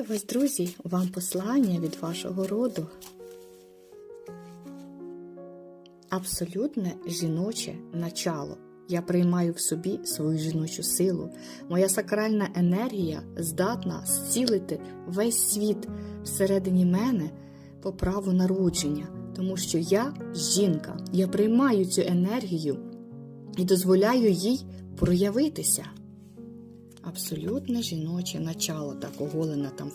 Вітаю вас, друзі! Вам послання від вашого роду. Абсолютне жіноче начало. Я приймаю в собі свою жіночу силу. Моя сакральна енергія здатна зцілити весь світ всередині мене по праву народження, тому що я жінка. Я приймаю цю енергію і дозволяю їй проявитися. Абсолютне жіноче начало, так оголена там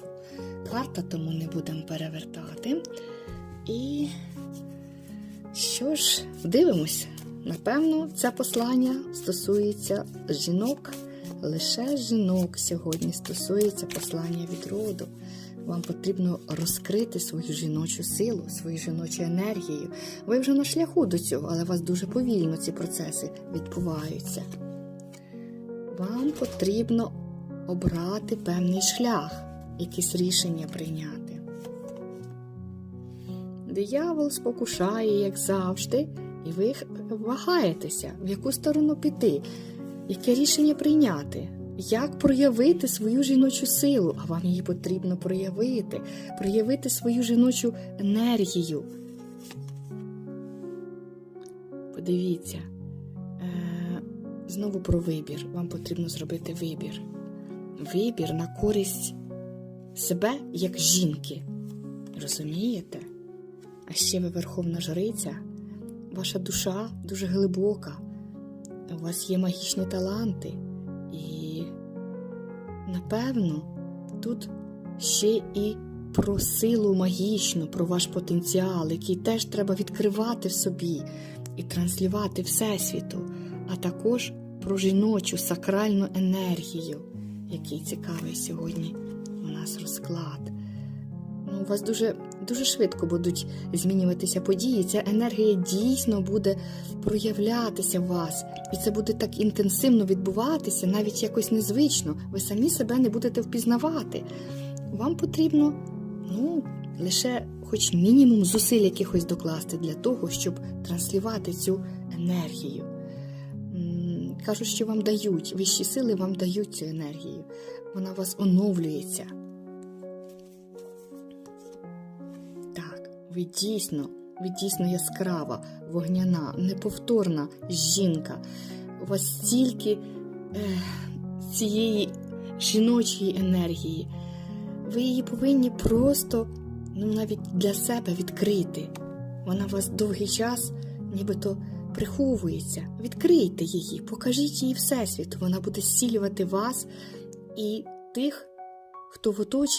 карта, тому не будемо перевертати. І що ж, дивимося. Напевно, це послання стосується жінок. Лише жінок сьогодні стосується послання від роду. Вам потрібно розкрити свою жіночу силу, свою жіночу енергію. Ви вже на шляху до цього, але у вас дуже повільно ці процеси відбуваються. Вам потрібно обрати певний шлях, якісь рішення прийняти. Диявол спокушає, як завжди, і ви вагаєтеся, в яку сторону піти, яке рішення прийняти, як проявити свою жіночу силу, а вам її потрібно проявити, проявити свою жіночу енергію. Подивіться, знову про вибір. Вам потрібно зробити вибір. Вибір на користь себе як жінки. Розумієте? А ще ви верховна жриця, ваша душа дуже глибока, у вас є магічні таланти, і, напевно, тут ще і про силу магічну, про ваш потенціал, який теж треба відкривати в собі і транслювати Всесвіту, а також про жіночу сакральну енергію, який цікавий сьогодні у нас розклад. Ну, у вас дуже, дуже швидко будуть змінюватися події. Ця енергія дійсно буде проявлятися в вас, і це буде так інтенсивно відбуватися, навіть якось незвично. Ви самі себе не будете впізнавати. Вам потрібно ну, лише хоч мінімум зусиль якихось докласти для того, щоб транслювати цю енергію. Кажуть, що вам дають, вищі сили вам дають цю енергію. Вона у вас оновлюється. Так, ви дійсно, ви дійсно яскрава, вогняна, неповторна жінка. У вас стільки е, цієї жіночої енергії. Ви її повинні просто ну, навіть для себе відкрити. Вона у вас довгий час нібито приховується. Відкрийте її, покажіть її Всесвіту. Вона буде зцілювати вас і тих, хто в оточенні.